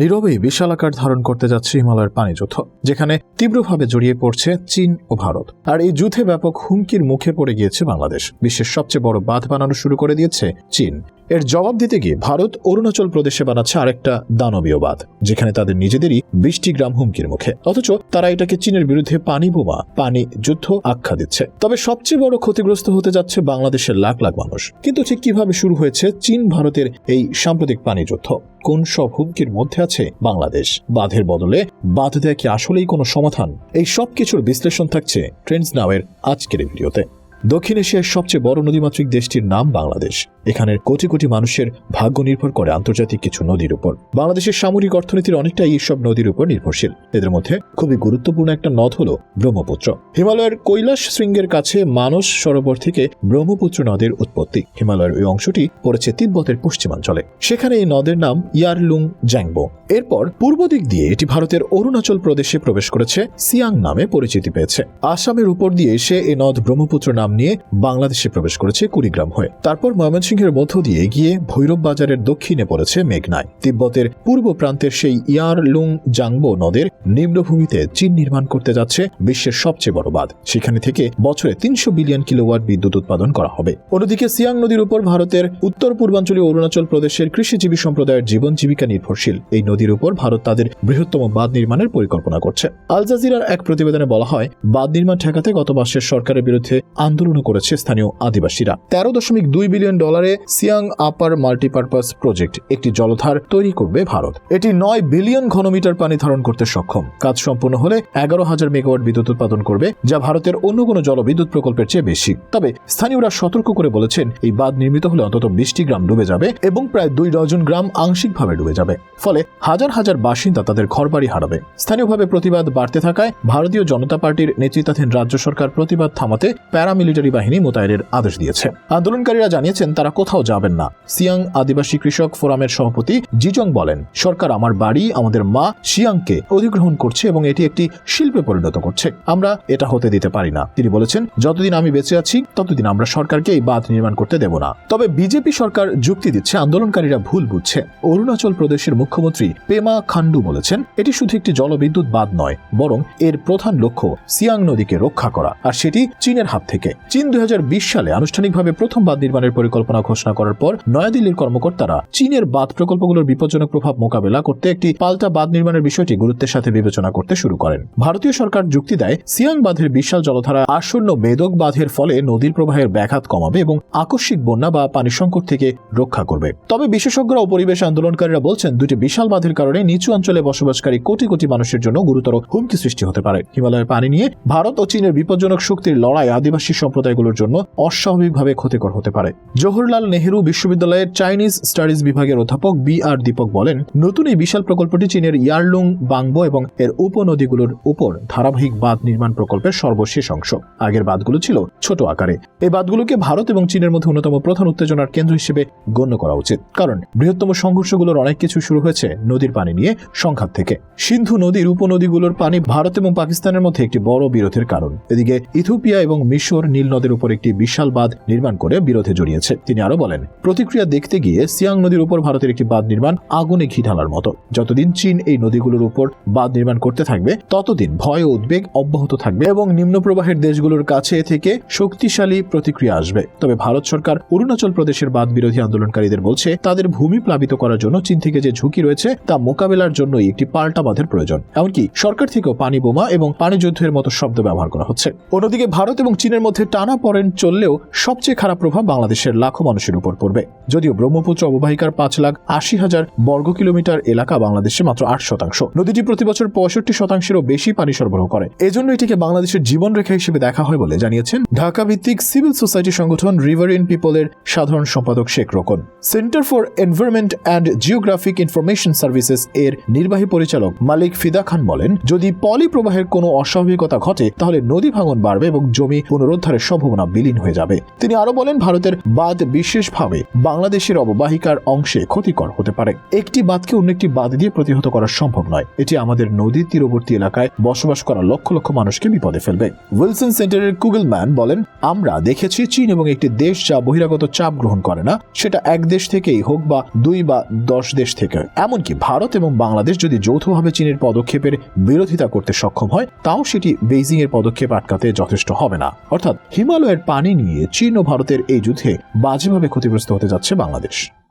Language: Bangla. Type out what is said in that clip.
নীরবেই বিশাল আকার ধারণ করতে যাচ্ছে হিমালয়ের পানি যুদ্ধ, যেখানে তীব্রভাবে জড়িয়ে পড়ছে চীন ও ভারত। আর এই যুদ্ধে ব্যাপক হুমকির মুখে পড়ে গিয়েছে বাংলাদেশ। বিশ্বের সবচেয়ে বড় বাঁধ বানানো শুরু করে দিয়েছে চীন। এর জবাব দিতে গিয়ে ভারত অরুণাচল প্রদেশে বানাচ্ছে আরেকটা দানবীয় বাঁধ, যেখানে তাদের নিজেদেরই বৃষ্টি গ্রাম হুমকির মুখে। অথচ তারা এটাকে চীনের বিরুদ্ধে পানি বোমা, পানি যুদ্ধ আখ্যা দিচ্ছে। তবে সবচেয়ে বড় ক্ষতিগ্রস্ত হতে যাচ্ছে বাংলাদেশের লাখ লাখ মানুষ। কিন্তু ঠিক কীভাবে শুরু হয়েছে চীন ভারতের এই সাম্প্রতিক পানি যুদ্ধ? কোন সব হুমকির মধ্যে আছে বাংলাদেশ? বাঁধের বদলে বাঁধ দেয়া কি আসলেই কোনো সমাধান? এই সব কিছুর বিশ্লেষণ থাকছে ট্রেন্ডস নাওয়ের আজকের ভিডিওতে। দক্ষিণ এশিয়ার সবচেয়ে বড় নদীমাতৃক দেশটির নাম বাংলাদেশ। এখানের কোটি কোটি মানুষের ভাগ্য নির্ভর করে আন্তর্জাতিক কিছু নদীর উপর। বাংলাদেশের সামরিক অর্থনীতির অনেকটাই এইসব নদীর উপর নির্ভরশীল। এদের মধ্যে খুবই গুরুত্বপূর্ণ একটা নদ হল ব্রহ্মপুত্র। হিমালয়ের কৈলাস শৃঙ্গের কাছে মানস সরোবর থেকে ব্রহ্মপুত্র নদের উৎপত্তি। হিমালয়ের ওই অংশটি পড়েছে তিব্বতের পশ্চিমাঞ্চলে। সেখানে এই নদের নাম ইয়ারলুং জ্যাংবো। এরপর পূর্ব দিক দিয়ে এটি ভারতের অরুণাচল প্রদেশে প্রবেশ করেছে, সিয়াং নামে পরিচিতি পেয়েছে। আসামের উপর দিয়ে এসে এই নদ ব্রহ্মপুত্র নাম নিয়ে বাংলাদেশে প্রবেশ করেছে কুড়িগ্রাম হয়ে। তারপর ময়মনসিংহের মধ্য দিয়ে গিয়ে ভৈরব বাজারের দক্ষিণে পড়েছে মেঘনায়। তিব্বতের পূর্ব প্রান্তের সেই ইয়ার লুং জাংবো নদের নিম্নভূমিতে চীন নির্মাণ করতে যাচ্ছে বিশ্বের সবচেয়ে বড় বাঁধ। সেখানে থেকে বছরে তিনশো বিলিয়ন কিলোওয়াট বিদ্যুৎ উৎপাদন করা হবে। অন্যদিকে সিয়াং নদীর উপর ভারতের উত্তর পূর্বাঞ্চলীয় অরুণাচল প্রদেশের কৃষিজীবী সম্প্রদায়ের জীবন জীবিকা নির্ভরশীল। এই নদীর উপর ভারত তাদের বৃহত্তম বাঁধ নির্মাণের পরিকল্পনা করছে। আল জাজিরার এক প্রতিবেদনে বলা হয়, বাঁধ নির্মাণ ঠেকাতে গত মাসের সরকারের বিরুদ্ধে আন্দোলনও করেছে স্থানীয় আদিবাসীরা। তেরো দশমিক দুই বিলিয়ন ডলারে সিয়াং আপার মাল্টিপারপাস প্রজেক্ট একটি জলধার তৈরি করবে ভারত। এটি নয় বিলিয়ন ঘনমিটার পানি ধারণ করতে সক্ষম। কাজ সম্পূর্ণ হলে এগারো হাজার মেগাওয়াট বিদ্যুৎ উৎপাদন করবে, যা ভারতের অন্য কোনো জলবিদ্যুৎ প্রকল্পের চেয়ে বেশি। তবে স্থানীয়রা সতর্ক করে বলেছেন, এই বাঁধ নির্মিত হলে অন্তত বিশটি গ্রাম ডুবে যাবে এবং প্রায় দুই ডজন গ্রাম আংশিকভাবে ডুবে যাবে। ফলে হাজার হাজার বাসিন্দা তাদের ঘরবাড়ি হারাবে। স্থানীয়ভাবে প্রতিবাদ বাড়তে থাকায় ভারতীয় জনতা পার্টির নেতৃত্বাধীন রাজ্য সরকার প্রতিবাদ থামাতে প্যারামিলিটারি বাহিনী মোতায়েনের আদেশ দিয়েছে। আন্দোলনকারীরা জানিয়েছেন, তারা কোথাও যাবেন না। সিয়াং আদিবাসী কৃষক ফোরামের সভাপতি জিজং বলেন, সরকার আমার বাড়ি, আমাদের মা সিয়াংকে অধিগ্রহণ করছে এবং এটি একটি শিল্পে পরিণত করছে। আমরা এটা হতে দিতে পারি না। তিনি বলেছেন, যতদিন আমি বেঁচে আছি, ততদিন আমরা সরকারকে এই বাঁধ নির্মাণ করতে দেব না। তবে বিজেপি সরকার যুক্তি দিচ্ছে, আন্দোলনকারীরা ভুল বুঝছে। অরুণাচল প্রদেশের মুখ্যমন্ত্রী পেমা খান্ডু বলেছেন, এটি শুধু একটি জলবিদ্যুৎ বাঁধ নয়, বরং এর প্রধান লক্ষ্য সিয়াং নদীকে রক্ষা করা, আর সেটি চীনের হাত থেকে। চীন দুই হাজার বিশ সালে আনুষ্ঠানিকভাবে প্রথম বাঁধ নির্মাণের পরিকল্পনা ঘোষণা করার পর নয়াদিল্লির কর্মকর্তারা চীনের বাঁধ প্রকল্পগুলোর বিপজ্জনক প্রভাব মোকাবেলা করতে একটি পাল্টা বাঁধ নির্মাণের বিষয়টি গুরুত্বের সাথে বিবেচনা করতে শুরু করেন। ভারতীয় সরকার যুক্তি দেয়, সিয়াং বাঁধের বিশাল জলধারা আসন্ন বেদক বাঁধের ফলে নদীর প্রবাহের ব্যাঘাত কমাবে এবং আকস্মিক বন্যা বা পানি সংকট থেকে রক্ষা করবে। তবে বিশেষজ্ঞরা ও পরিবেশ আন্দোলনকারীরা বলছেন, দুটি বিশাল বাঁধের কারণে নিচু অঞ্চলে বসবাসকারী কোটি কোটি মানুষের জন্য গুরুতর হুমকি সৃষ্টি হতে পারে। হিমালয়ের পানি নিয়ে ভারত ও চীনের বিপজ্জনক শক্তির লড়াই আদিবাসী সম্প্রদায়গুলোর জন্য অস্বাভাবিকভাবে ক্ষতিকর হতে পারে। জওহরলাল নেহেরু বিশ্ববিদ্যালয়ের চাইনিজ স্টাডিজ বিভাগের অধ্যাপক বি আর দীপক বলেন, নতুন এই বিশাল প্রকল্পটি চীনের ইয়ারলুং, বাংবো এবং এর উপনদীগুলোর উপর ধারাবাহিক বাঁধ নির্মাণ প্রকল্পের সর্বশেষ অংশ। আগের বাঁধগুলো ছিল ছোট আকারে। এই বাঁধগুলোকে ভারত এবং চীনের মধ্যে অন্যতম প্রধান উত্তেজনার কেন্দ্র হিসেবে গণ্য করা উচিত। কারণ, বৃহত্তম সংঘর্ষগুলোর অনেক কিছু শুরু হয়েছে নদীর পানি নিয়ে সংঘাত থেকে। সিন্ধু নদীর উপনদীগুলোর পানি ভারত এবং পাকিস্তানের মধ্যে একটি বড় বিরোধের কারণ। এদিকে ইথিওপিয়া এবং মিশর নীল নদের উপর একটি বিশাল বাঁধ নির্মাণ করে বিরোধে জড়িয়েছে। তিনি আরও বলেন, প্রতিক্রিয়া দেখতে গিয়ে সিয়াং নদীর উপর ভারতের একটি বাঁধ নির্মাণ আগুনে ঘি ঢালার মতো। যতদিন চীন এই নদীগুলোর উপর বাঁধ নির্মাণ করতে থাকবে, ততদিন ভয় ও উদ্বেগ অব্যাহত থাকবে এবং নিম্ন প্রবাহের দেশগুলোর কাছে থেকে শক্তিশালী প্রতিক্রিয়া আসবে। তবে ভারত সরকার অরুণাচল প্রদেশের বাঁধ বিরোধী আন্দোলনকারীদের বলছে, তাদের ভূমি প্লাবিত করার জন্য চীন থেকে যে ঝুঁকি রয়েছে তা মোকাবেলার জন্যই একটি পাল্টা বাঁধের প্রয়োজন। এমনকি সরকার থেকেও পানি বোমা এবং পানি যুদ্ধের মতো শব্দ ব্যবহার করা হচ্ছে। অন্যদিকে ভারত এবং চীনের মধ্যে টানা পড়েন চললেও সবচেয়ে খারাপ প্রভাব বাংলাদেশের লাখো মানুষের উপর পড়বে। যদিও ব্রহ্মপুত্র অববাহিকার পাঁচ লাখ আশি হাজার বর্গ কিলোমিটার এলাকা বাংলাদেশে মাত্র আট শতাংশ। নদীটি প্রতি বছর পঁয়ষট্টি শতাংশেরও বেশি পানি সরবরাহ করে। এজন্য এটিকে বাংলাদেশের জীবনরেখা হিসেবে দেখা হয় বলে জানিয়েছেন ঢাকা ভিত্তিক সিভিল সোসাইটি সংগঠন রিভার ইন পিপলের সাধারণ সম্পাদক Sheikh Rokon. Centre for environment and geographic information services এর নির্বাহী পরিচালক মালিক ফিদা খান বলেন, যদি পলি প্রবাহের কোনো অস্বাভাবিকতা ঘটে, তাহলে নদী ভাঙন বাড়বে এবং জমি পুনরুদ্ধারের একেবারে সম্ভাবনা বিলীন হয়ে যাবে। তিনি আরও বলেন, ভারতের বাঁধ বিশেষভাবে বাংলাদেশের অববাহিকার অংশে ক্ষতিকর হতে পারে। একটি বাঁধকে অন্য একটি বাঁধ দিয়ে প্রতিহত করা সম্ভব নয়। এটি আমাদের নদীর তীরবর্তী এলাকায় বসবাস করা লক্ষ লক্ষ মানুষকে বিপদে ফেলবে। উইলসন সেন্টারের কুগলম্যান বলেন, আমরা দেখেছি চীন এবং একটি দেশ যা বহিরাগত চাপ গ্রহণ করে না, সেটা এক দেশ থেকেই হোক বা দুই বা দশ দেশ থেকে। এমনকি ভারত এবং বাংলাদেশ যদি যৌথভাবে চীনের পদক্ষেপের বিরোধিতা করতে সক্ষম হয়, তাও সেটি বেইজিং এর পদক্ষেপ আটকাতে যথেষ্ট হবে না। অর্থাৎ হিমালয়ের পানি নিয়ে চীন ও ভারতের এই যুদ্ধে বাজেভাবে ক্ষতিগ্রস্ত হতে যাচ্ছে বাংলাদেশ।